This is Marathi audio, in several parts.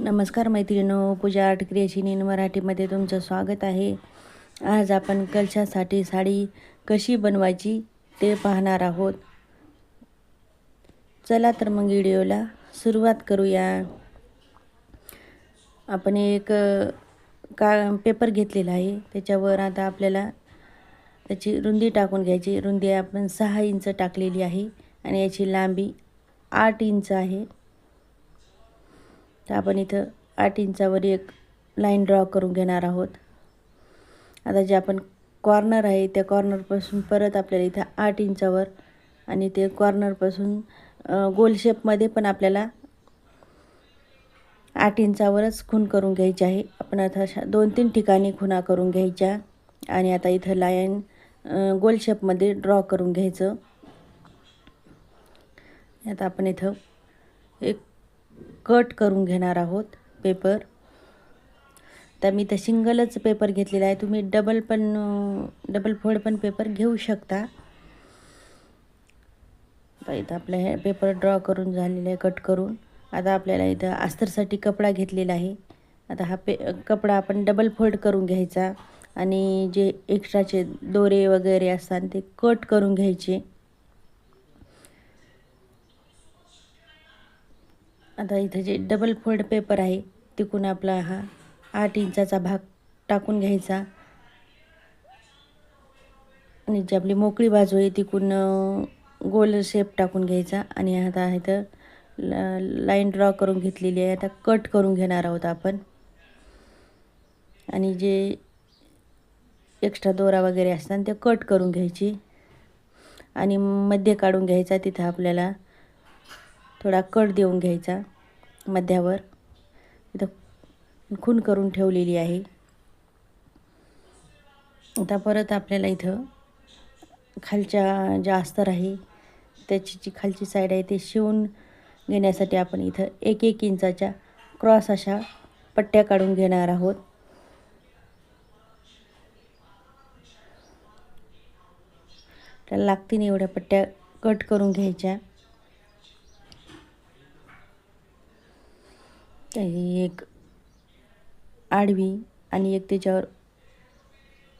नमस्कार मैत्रिणो पूजा आर्ट क्रिएशन इन मराठीमध्ये तुमचं स्वागत आहे. आज आपण कलशासाठी साडी कशी बनवायची ते पाहणार आहोत. चला तर मग व्हिडिओला सुरुवात करूया. आपण एक का पेपर घेतलेला आहे. त्याच्यावर आता आपल्याला त्याची रुंदी टाकून घ्यायची. रुंदी आपण सहा इंच टाकलेली आहे आणि याची लांबी आठ इंच आहे. तर आपण इथं आठ इंचावर एक लाईन ड्रॉ करून घेणार आहोत. आता जे आपण कॉर्नर आहे त्या कॉर्नरपासून परत आपल्याला इथं आठ इंचावर आणि ते कॉर्नरपासून गोल शेपमध्ये पण आपल्याला आठ इंचावरच खून करून घ्यायची आहे. आपण आता अशा दोन तीन ठिकाणी खुणा करून घ्यायच्या आणि आता इथं लाईन गोल शेपमध्ये ड्रॉ करून घ्यायचं. आता आपण इथं एक कट करून घेणार आहोत पेपर. तर मी तर सिंगलच पेपर घेतलेला आहे. तुम्ही डबल पण डबल फोल्ड पण पेपर घेऊ शकता. तर इथं आपलं हे पेपर ड्रॉ करून झालेलं आहे कट करून. आता आपल्याला इथं अस्तरसाठी कपडा घेतलेला आहे. आता हा पे कपडा आपण डबल फोल्ड करून घ्यायचा. आणि जे एक्स्ट्राचे दोरे वगैरे असतात ते कट करून घ्यायचे. आता इथं जे डबल फोल्ड पेपर आहे तिकून आपला हा आठ इंचाचा भाग टाकून घ्यायचा. आणि जी आपली मोकळी बाजू आहे तिकून गोल शेप टाकून घ्यायचा. आणि आता इथं तर लाईन ड्रॉ करून घेतलेली आहे. आता कट करून घेणार आहोत आपण. आणि जे एक्स्ट्रा दोरा वगैरे असतात ते कट करून घ्यायची. आणि मध्ये काढून घ्यायचा. तिथं आपल्याला थोडा कट देऊन घ्यायचा मध्यावर. इथं खून करून ठेवलेली आहे. आता परत आपल्याला इथं खालच्या ज्या अस्तर आहे त्याची जी खालची साईड आहे ते शिवून घेण्यासाठी आपण इथं एक एक इंचाच्या क्रॉस अशा पट्ट्या काढून घेणार आहोत. त्याला लागतील एवढ्या पट्ट्या कट करून घ्यायच्या. ही एक आडवी आणि एक त्याच्यावर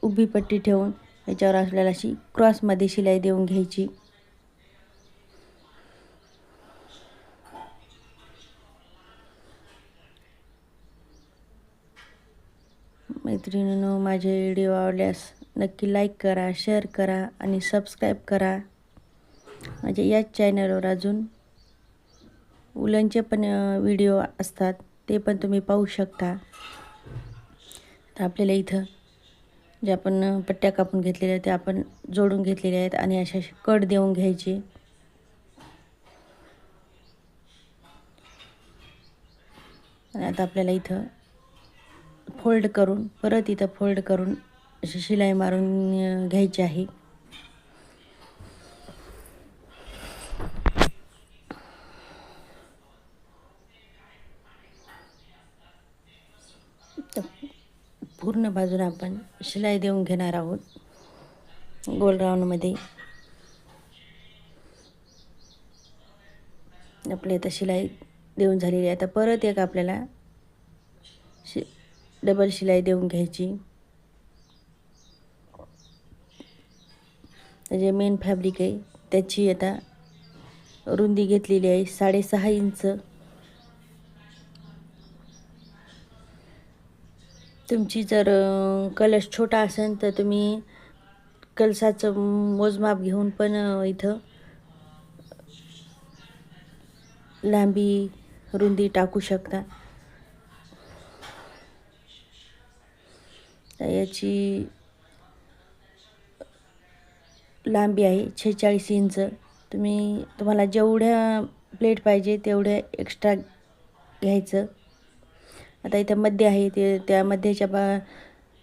उभी पट्टी ठेवून याच्यावर आपल्याला अशी क्रॉसमध्ये शिलाई देऊन घ्यायची. मैत्रिणींनो माझे व्हिडिओ आवडल्यास नक्की लाईक करा शेअर करा आणि सबस्क्राईब करा. माझ्या याच चॅनलवर अजून उलनचे पण व्हिडिओ असतात. ते पण तुम्ही पाहू शकता. तर आपल्याला इथं जे आपण पट्ट्या कापून घेतलेल्या आहेत त्या आपण जोडून घेतलेल्या आहेत आणि अशा कट देऊन घ्यायची. आणि आता आपल्याला इथं फोल्ड करून परत इथं फोल्ड करून अशी शिलाई मारून घ्यायची आहे. तर पूर्ण बाजूला आपण शिलाई देऊन घेणार आहोत. गोल राऊंडमध्ये आपली आता शिलाई देऊन झालेली आहे. आता परत एक आपल्याला शि डबल शिलाई देऊन घ्यायची. जे मेन फॅब्रिक आहे त्याची आता रुंदी घेतलेली आहे. साडेसहा इंच तुमची जर कलश छोटा असेल तर तुम्ही कलसाचं मोजमाप घेऊन पण इथं लांबी रुंदी टाकू शकता. याची लांबी आहे छेचाळीस इंच. तुम्ही तुम्हाला जेवढ्या प्लेट पाहिजे तेवढ्या एक्स्ट्रा घ्यायचं. आता इथं मध्य आहे ते त्या मध्याच्या बा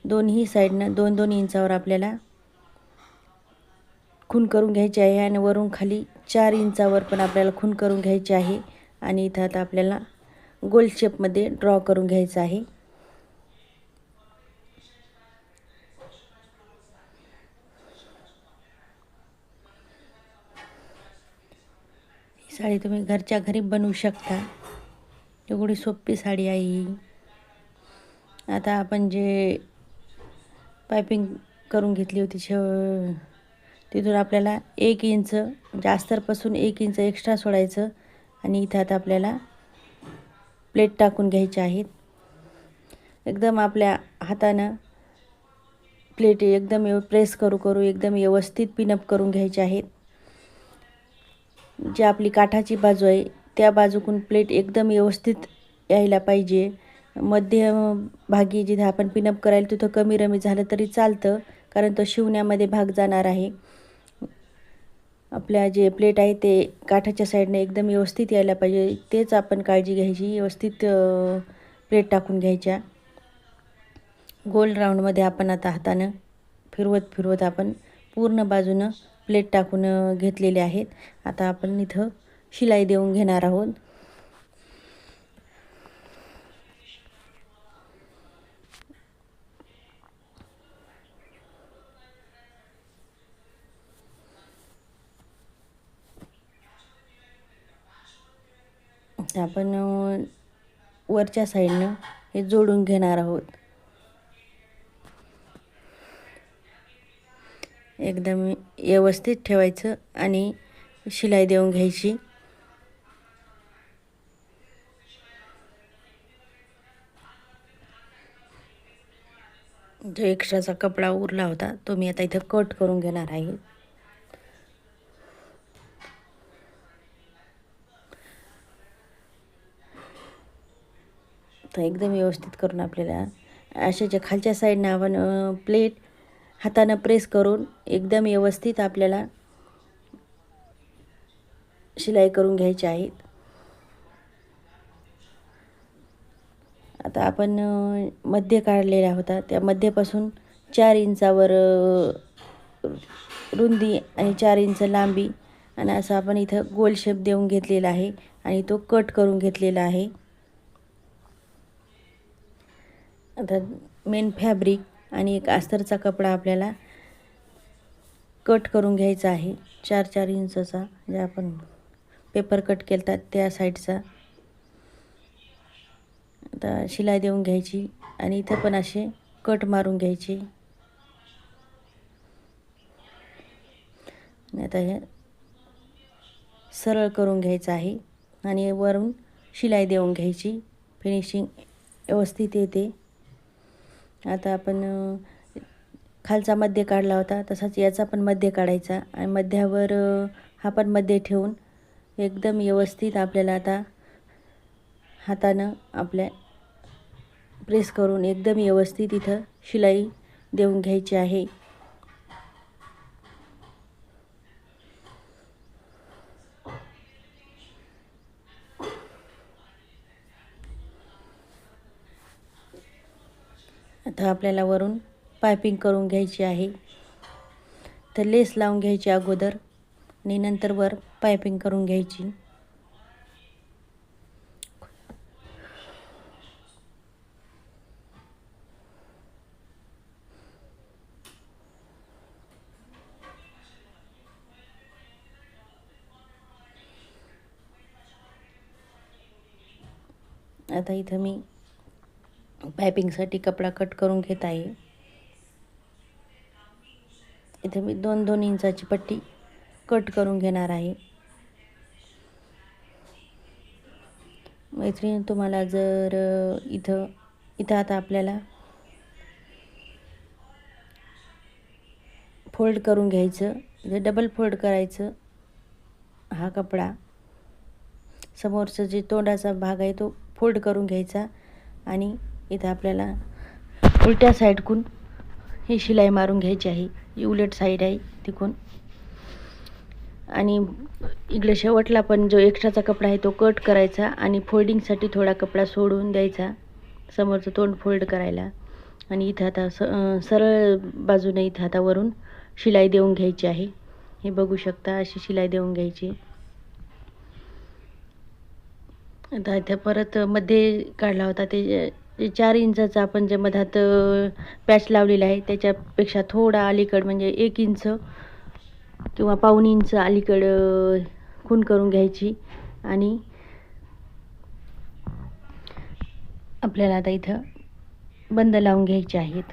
दोन्ही साईडनं दोन दोन इंचावर आपल्याला खून करून घ्यायची आहे आणि वरून खाली चार इंचावर पण आपल्याला खून करून घ्यायची आहे आणि इथं आता आपल्याला गोल शेपमध्ये ड्रॉ करून घ्यायचं आहे. ही साडी तुम्ही घरच्या घरी बनवू शकता. एवढी सोपी साडी आहे ही. आता आपण जे पायपिंग करून घेतली होती शेव तिथून आपल्याला एक इंच म्हणजे अस्तरपासून एक इंच एक्स्ट्रा सोडायचं आणि इथं आता आपल्याला प्लेट टाकून घ्यायचे आहेत. एकदम आपल्या हातानं प्लेट एकदम व्यव प्रेस करू करू एकदम व्यवस्थित पिनअप करून घ्यायचे आहेत. जी आपली काठाची बाजू आहे त्या बाजूकून प्लेट एकदम व्यवस्थित यायला पाहिजे. मध्यभागी जिथे आपण पिनअप करायला तिथं कमी रमी झालं तरी चालतं कारण तो शिवण्यामध्ये भाग जाणार आहे. आपल्या जे प्लेट आहे ते काठाच्या साईडने एकदम व्यवस्थित यायला पाहिजे तेच आपण काळजी घ्यायची व्यवस्थित प्लेट टाकून घ्यायच्या. गोल राऊंडमध्ये आपण आता हातानं फिरवत फिरवत आपण पूर्ण बाजूनं प्लेट टाकून घेतलेले आहेत. आता आपण इथं शिलाई देऊन घेणार आहोत. आपण वरच्या साईडनं हे जोडून घेणार आहोत. एकदम व्यवस्थित ठेवायचं आणि शिलाई देऊन घ्यायची. जो एक्स्ट्राचा कपडा उरला होता तो मी आता इथं कट करून घेणार आहे. तर एकदम व्यवस्थित करून आपल्याला अशाच्या खालच्या साईडनं आपण प्लेट हातानं प्रेस करून एकदम व्यवस्थित आपल्याला शिलाई करून घ्यायची आहेत आता आपण मध्य काढलेला होता. त्या मध्यपासून चार इंचावर रुंदी आणि चार इंच लांबी. आणि असं आपण इथं गोल शेप देऊन घेतलेला आहे. आणि तो कट करून घेतलेला आहे. आता मेन फॅब्रिक आणि एक अस्तरचा कपडा आपल्याला कट करून घ्यायचा आहे. चार चार इंचचा जे आपण पेपर कट केला त्या साईडचा आता शिलाई देऊन घ्यायची आणि इथं पण असे कट मारून घ्यायचे. आता हे सरळ करून घ्यायचं आहे आणि वरून शिलाई देऊन घ्यायची. फिनिशिंग व्यवस्थित येते. आता आपण खालचा मध्य काढला होता तसाच याचा पण मध्य काढायचा आणि मध्यावर हा पण मध्य ठेवून एकदम व्यवस्थित आपल्याला आता हातानं आपल्या प्रेस करून एकदम व्यवस्थित इथं शिलाई देऊन घ्यायची आहे. आता आपल्याला वरून पायपिंग करून घ्यायची आहे. तर लेस लावून घ्यायची अगोदर आणि नंतर वर पायपिंग करून घ्यायची. आता इथं मी पायपिंगसाठी कपडा कट करून घेत आहे. इथे मी दोन दोन इंचाची पट्टी कट करून घेणार आहे. मैत्रिणी तुम्हाला जर इथं इथं आता आपल्याला फोल्ड करून घ्यायचं डबल फोल्ड करायचं हा कपडा. समोरचं जे तोंडाचा भाग आहे तो फोल्ड करून घ्यायचा आणि इथं आपल्याला उलट्या साईडकून ही शिलाई मारून घ्यायची आहे. ही उलट साईड आहे तिकून. आणि इकडे शेवटला पण जो एक्स्ट्राचा कपडा आहे तो कट करायचा आणि फोल्डिंगसाठी थोडा कपडा सोडून द्यायचा. समोरचं तोंड फोल्ड करायला. आणि इथं आता स सरळ बाजूने इथं आता वरून शिलाई देऊन घ्यायची आहे. हे बघू शकता अशी शिलाई देऊन घ्यायची. आता इथं परत मध्ये काढला होता ते चार इंचाचा आपण जे मधात पॅच लावलेला आहे त्याच्यापेक्षा थोडा अलीकड म्हणजे एक इंच किंवा पाऊन इंच अलीकड खून करून घ्यायची. आणि आपल्याला आता इथं बंद लावून घ्यायचे आहेत.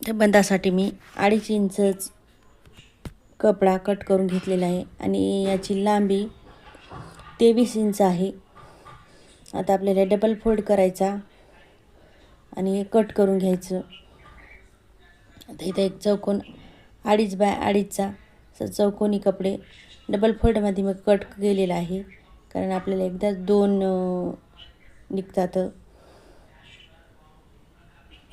त्या बंदासाठी मी अडीच इंचच कपडा कट करून घेतलेला आहे. आणि याची लांबी तेवीस इंच आहे. आता आपल्याला डबल फोल्ड करायचा आणि हे कट करून घ्यायचं. आता इथं एक चौकोन अडीच बाय अडीचचा असं चौकोनी कपडे डबल फोल्डमध्ये मग कट केलेला आहे. कारण आपल्याला एकदा दोन निघतात.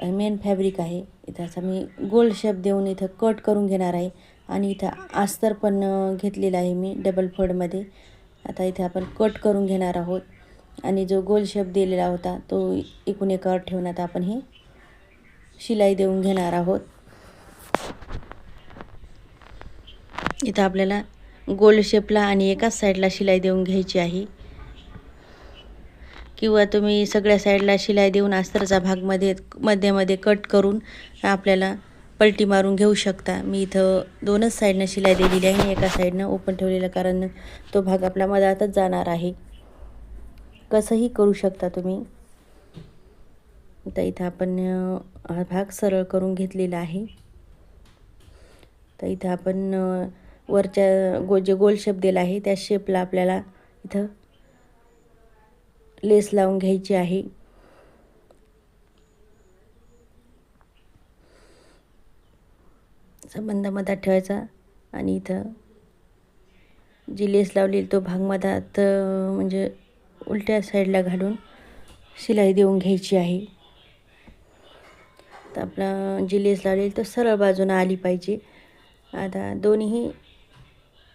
मेन फॅब्रिक आहे. इथं असं मी गोल्ड शेप देऊन इथं कट करून घेणार आहे. आणि इथं आस्तर पण घेतलेला घेतलेलं आहे मी डबल फोल्डमध्ये आता इथे आपण कट करून घेणार आहोत. आणि जो गोल शेप दिलेला होता तो एकूण एकावर ठेवून आता आपण हे शिलाई देऊन घेणार आहोत. इथं आपल्याला गोल शेपला आणि एकाच साईडला शिलाई देऊन घ्यायची आहे. किंवा तुम्ही सगळ्या साईडला शिलाई देऊन अस्तरचा भागमध्ये मध्येमध्ये कट करून आपल्याला पलटी मारून घेऊ शकता. मी इथं दोनच साईडनं शिलाई दिलेली आहे. एका साईडनं ओपन ठेवलेलं कारण तो भाग आपला मधातच जाणार आहे. कसंही करू शकता तुम्ही. आता इथं आपण हा भाग सरळ करून घेतलेला आहे. तर इथं आपण वरच्या गो जे गोल शेप दिला आहे त्या शेपला आपल्याला इथं लेस लावून घ्यायची आहे. संबंध मधात ठेवायचा. आणि इथं जी लेस लावलेली तो भाग मधात म्हणजे उलट्या साईडला घालून शिलाई देऊन घ्यायची आहे. तर आपला जी लेस लावलेली तो सरळ बाजूनं आली पाहिजे. आता दोन्हीही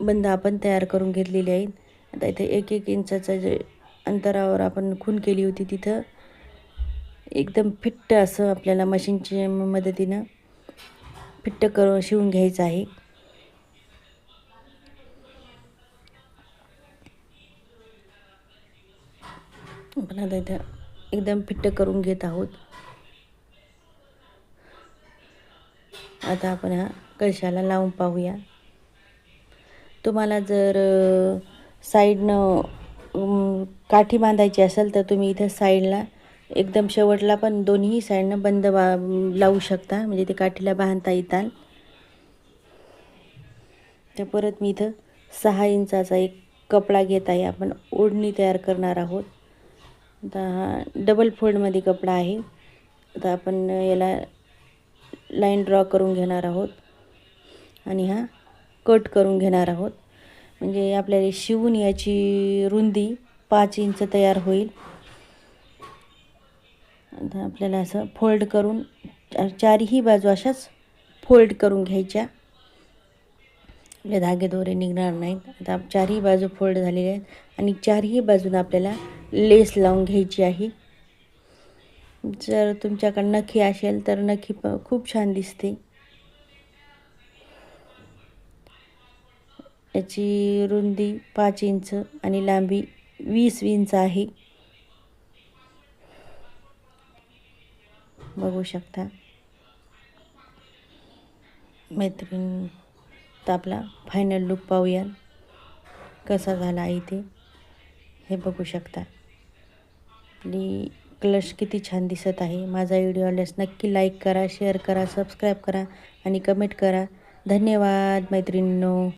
बंद आपण तयार करून घेतलेले आहेत. आता इथे एक एक इंचाचं जे अंतरावर आपण खून केली होती तिथं एकदम फिट्ट असं आपल्याला मशीनच्या मदतीनं फिट्ट करून शिवून घ्यायचं आहे. आपण आता इथं एकदम फिट्ट करून घेत आहोत. आता आपण हा कळशाला लावून पाहूया. तुम्हाला जर साईडनं काठी बांधायची असेल तर तुम्ही इथं साईडला एकदम शेवटला पण दोन्ही साईडनं बंद बा लावू शकता. म्हणजे ते काठीला बांधता येतात तर परत मी इथं सहा इंचाचा एक कपडा घेत आहे. आपण ओढणी तयार करणार आहोत. आता हा डबल फोल्डमध्ये कपडा आहे. आता आपण याला लाईन ड्रॉ करून घेणार आहोत. आणि हा कट करून घेणार आहोत. म्हणजे आपल्याला शिवून याची रुंदी पाच इंच तयार होईल. आता आपल्याला असं फोल्ड करून चारही बाजू अशाच फोल्ड करून घ्यायच्या. आपले धागे दोरे निघणार नाहीत. आता चारही बाजू फोल्ड झालेल्या आहेत आणि चारही बाजूनं आपल्याला लेस लावून घ्यायची आहे. जर तुमच्याकडं नखी असेल तर नखी प खूप छान दिसते. याची रुंदी पाच इंच आणि लांबी वीस इंच आहे. बघू शकता. मैत्रीण तर आपला फायनल लुक पाहूया कसा झाला आहे ते हे बघू शकता. आपली क्लश किती छान दिसत आहे. माझा व्हिडिओ आल्यास नक्की लाईक करा शेअर करा सबस्क्राईब करा आणि कमेंट करा. धन्यवाद मैत्रिणींनो.